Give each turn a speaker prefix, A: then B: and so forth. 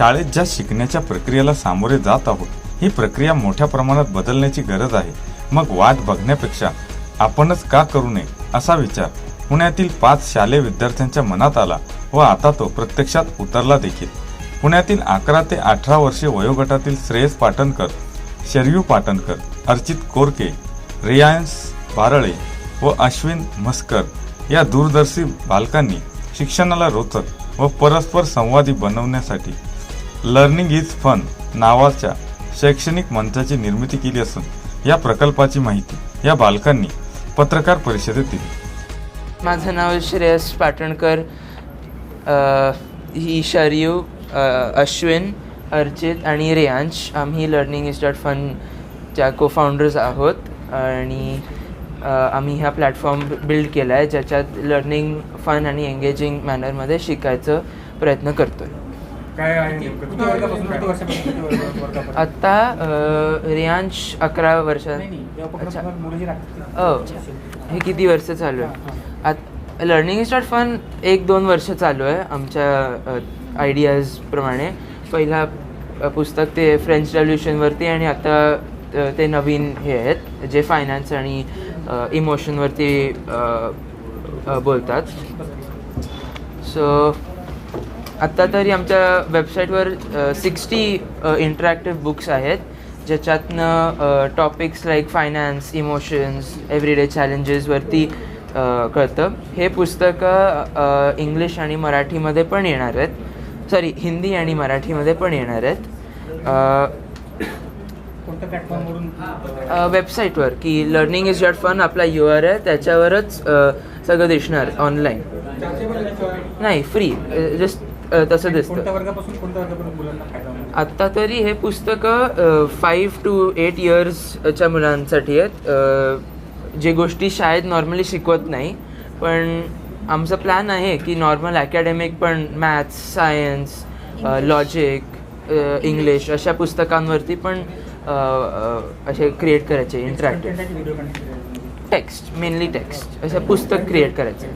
A: शाळेत ज्या शिकण्याच्या प्रक्रियेला सामोरे जात आहोत ही प्रक्रिया मोठ्या प्रमाणात बदलण्याची गरज आहे. मग वाट बघण्यापेक्षा आपणच का करू नये असा विचार पुण्यातील पाच शालेय विद्यार्थ्यांच्या मनात आला व आता तो प्रत्यक्षात उतरला देखील. पुण्यातील अकरा ते अठरा वर्षे वयोगटातील श्रेयस पाटणकर शरयू पाटणकर अर्चित कोरके रियांश बारळे व अश्विन मस्कर या दूरदर्शी बालकांनी शिक्षणाला रोचक व परस्पर संवादी बनवण्यासाठी लर्निंग इज फन नावाच्या शैक्षणिक मंचाची निर्मिती केली असून या प्रकल्पाची माहिती या बालकांनी पत्रकार परिषदेत दिली.
B: माझं नाव श्रेयस पाटणकर ही शरयू अश्विन अर्चित आणि रेयांश. आम्ही लर्निंग इज डॉट फनच्या को फाउंडर्स आहोत आणि आम्ही हा प्लॅटफॉर्म बिल्ड केला आहे ज्याच्यात लर्निंग फन आणि एंगेजिंग मॅनरमध्ये शिकायचं प्रयत्न करतो आहे
C: काय आहे नेमकं? किती वर्गापासून किती वर्षापासून? किती वर्ग- वर्गापर्यंत
B: आत्ता अ, रेयांश अकरा वर्षात
C: नाही, उपक्रमात. मुलं जी राहतात
B: हो. हे किती वर्ष चालू आहे? आत लर्निंग स्टार्ट फन एक दोन वर्ष चालू आहे आमच्या आयडियाजप्रमाणे पहिला अ, पुस्तक ते फ्रेंच रेव्होल्युशनवरती आणि आता अ, ते नवीन हे आहेत जे फायनान्स आणि इमोशनवरती बोलतात. सो आत्ता तरी आमच्या वेबसाईटवर सिक्स्टी इंटरॅक्टिव्ह बुक्स आहेत. ज्याच्यातनं topics like finance emotions everyday चॅलेंजेसवरती कळतं. हे पुस्तकं इंग्लिश आणि मराठीमध्ये पण येणार आहेत. सॉरी हिंदी आणि मराठीमध्ये पण येणार आहेत. वेबसाईटवर की लर्निंग इज डॉट फन आपला यू आर आहे त्याच्यावरच सगळं दिसणार ऑनलाईन नाही फ्री जस्ट तसं दिसतं.
C: कोणत्या वर्गापासून कोणत्या वर्गापर्यंत मुलांना फायदा होणार
B: आत्ता तरी हे पुस्तकं फाईव्ह टू एट इयर्सच्या मुलांसाठी आहेत. अ, जे गोष्टी शाळेत नॉर्मली शिकवत नाही पण आमचा प्लॅन आहे की नॉर्मल अकॅडमिक पण मॅथ्स सायन्स लॉजिक इंग्लिश अशा पुस्तकांवरती पण अ, अ, असे क्रिएट करायचे interactive
C: video
B: text mainly text असं पुस्तक क्रिएट करायचं.